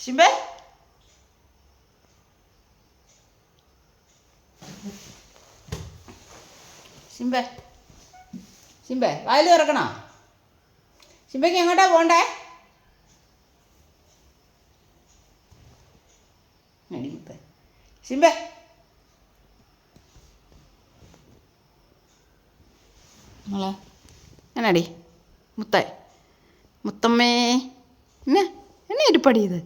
ശിംബേ ശിംബേ ശിംബേ വായിൽ തുറക്കണോ? ശിംബയ്ക്ക് എങ്ങോട്ടാ പോണ്ടേ? ശിംബേ മോളെ. എന്നാടി? മുത്തായി. മുത്തമ്മേ എന്നാ? എന്നാ ഇരിപ്പടി ഇത്?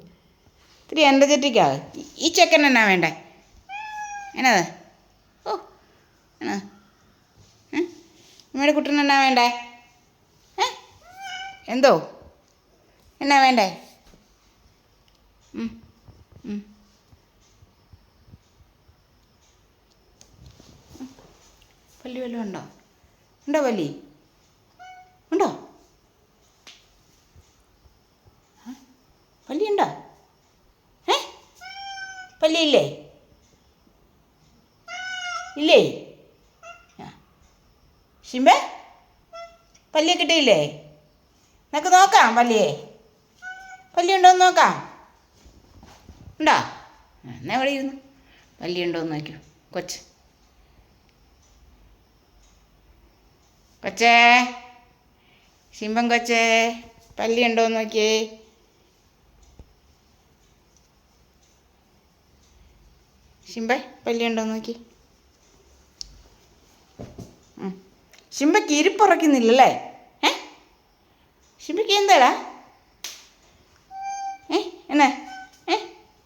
ഇത്തിരി എനർജറ്റിക്കാവ് ഈ ചെക്കൻ എന്നാ വേണ്ടേ? എന്നത് ഓ എന്നാ? നമ്മുടെ കുട്ടന് എന്നാ വേണ്ടേ? എന്തോ? എന്നാ വേണ്ടേ. പല്ലി വല്ലതും ഉണ്ടോ? ഉണ്ടോ വലി? ഉണ്ടോ? പല്ലി ഉണ്ടോ? ഏ? പല്ലി ഇല്ലേ? ഇല്ലേ. ശിംബേ പല്ലിയെ കിട്ടിയില്ലേ? നമുക്ക് നോക്കാം പല്ലിയെ പല്ലി ഉണ്ടോ എന്ന് നോക്കാം. ഉണ്ടോ? എന്നാ ഇവിടെ ഇരുന്നു. പല്ലി നോക്കൂ കൊച്ച്. കൊച്ചേ. ശിമ്പൻ കൊച്ചേ പല്ലി ഉണ്ടോ നോക്കിയേ. ശിമ്പ പല്ലി ഉണ്ടോ നോക്കി. ശിംബയ്ക്ക് ഇരിപ്പുറക്കുന്നില്ലല്ലേ ഏ? ശിംബയ്ക്ക് എന്താടാ? ഏ? എന്നാ? ഏ?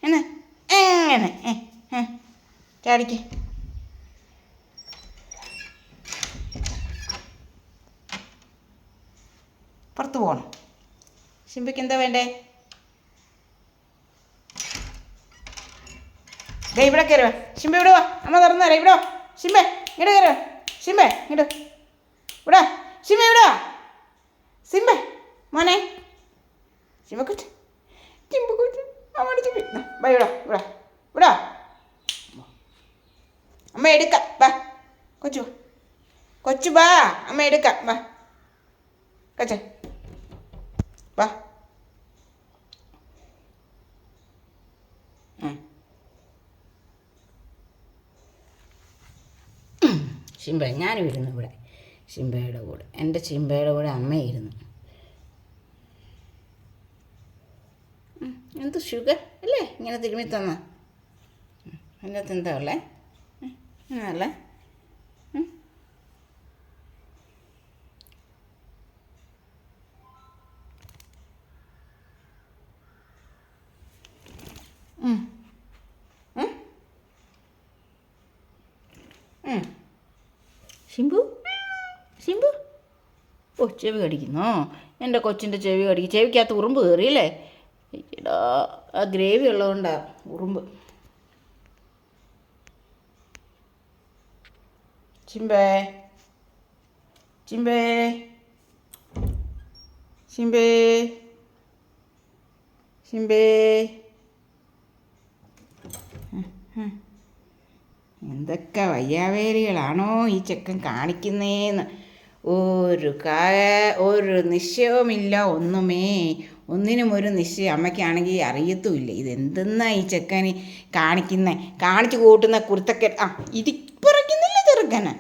എന്നാ? എങ്ങനെ ഏ. ചാടിക്ക്. പുറത്ത് പോകണം ശിമ്പിക്ക് എന്താ വേണ്ടേ? ദേ ഇവിടെ കയറുക ശിമ്പ ഇവിടെ വാ. അമ്മ തുറന്നു തരാം. ഇവിടെ ശിമ്പ ഇങ്ങോട്ട് കയറുക ശിമ്പ ഇങ്ങോട്ട് ഇവിടെ. ശിമ്പ ഇവിടെ വാ. സിമ്പ മോനെ. ശിമ്പക്കുട്ടി ചിമ്പക്കുട്ടി അമ്മയുടെ ചിമ്പി ബൈ ഇവിടെ ഇവിടെ. ഇവിടെ. അമ്മ എടുക്കാം. ബാ കൊച്ചു കൊച്ചു ബാ അമ്മ എടുക്കാം. ബാ കൊച്ചേ. വാ. ചിമ്പ ഞാനും ഇരുന്നു ഇവിടെ. ചിമ്പയുടെ കൂടെ. എന്റെ ചിമ്പയുടെ കൂടെ അമ്മയിരുന്നു എന്ത് ഷുഗർ അല്ലേ? ഇങ്ങനെ തിരുമ്മി തന്ന അതിനകത്ത് എന്താ ഉള്ളേ? അല്ലേ ശിംബു ശിംബു ഓ ചെവി കടിക്കുന്നോ? എന്റെ കൊച്ചിന്റെ ചെവി കടിക്കും. ചെവിക്കകത്ത് ഉറുമ്പ് കയറിയില്ലേ ഇടാ ആ ഗ്രേവി ഉള്ളതുകൊണ്ടാ ഉറുമ്പ്. ചിമ്പേ? ചിമ്പേ? ചിമ്പേ? ചിമ്പേ? എന്തൊക്കെ വയ്യാവേലികളാണോ ഈ ചെക്കൻ കാണിക്കുന്നേന്ന്. ഒരു കാ ഒരു നിശ്ചയവുമില്ല ഒന്നുമേ. ഒന്നിനും ഒരു നിശ്ചയം അമ്മയ്ക്കാണെങ്കിൽ അറിയത്തുമില്ല. ഇതെന്തെന്നാ ഈ ചെക്കന് കാണിക്കുന്നത് കാണിച്ചു കൂട്ടുന്ന കുർത്തക്കെ ആ ഇരിപ്പുറയ്ക്കുന്നില്ല ചെറുക്കന്.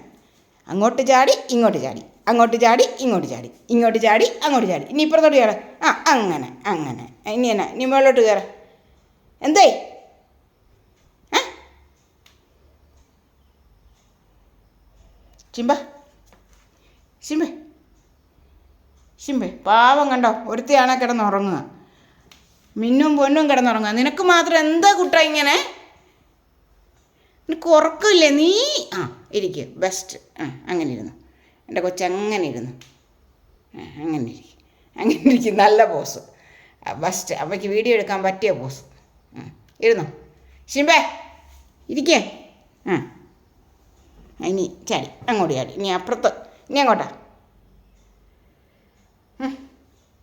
അങ്ങോട്ട് ചാടി ഇങ്ങോട്ട് ചാടി. അങ്ങോട്ട് ചാടി ഇങ്ങോട്ട് ചാടി. ഇങ്ങോട്ട് ചാടി അങ്ങോട്ട് ചാടി. ഇനി ഇപ്പുറത്തോട്ട് ചാടാം ആ അങ്ങനെ അങ്ങനെ. ഇനി എന്നാ? ഇനി മുകളിലോട്ട് കയറാം. എന്തേ? ചിമ്പ. ചിമ്പെ. ചിമ്പെ. പാവം കണ്ടോ? ഒരുത്തിയാണെ കിടന്നുറങ്ങുക മിന്നും പൊന്നും കിടന്നുറങ്ങുക നിനക്ക് മാത്രം എന്താ കുട്ട ഇങ്ങനെ? നിനക്ക് ഉറക്കമില്ലേ? നീ? ആ ഇരിക്കുക ബെസ്റ്റ് ആ അങ്ങനെ ഇരുന്നു. എന്റെ കൊച്ചങ്ങനെ ഇരുന്നു. ആ അങ്ങനെ ഇരിക്കും. അങ്ങനെ ഇരിക്കും. നല്ല പോസ് ബെസ്റ്റ് അമ്മയ്ക്ക് വീഡിയോ എടുക്കാൻ പറ്റിയ പോസ് ഇരുന്നോ? ശിമ്പേ ഇരിക്കേ. ആ. ഇനി ചാടി അങ്ങോട്ട് ചാടി ഇനി അപ്പുറത്ത് ഇനി അങ്ങോട്ടാ.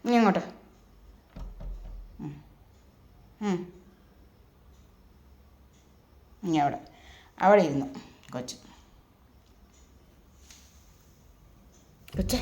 ഇനി അങ്ങോട്ടാ. ഇനി അവിടെ അവിടെ ഇരുന്നു കൊച്ചു. കൊച്ചേ.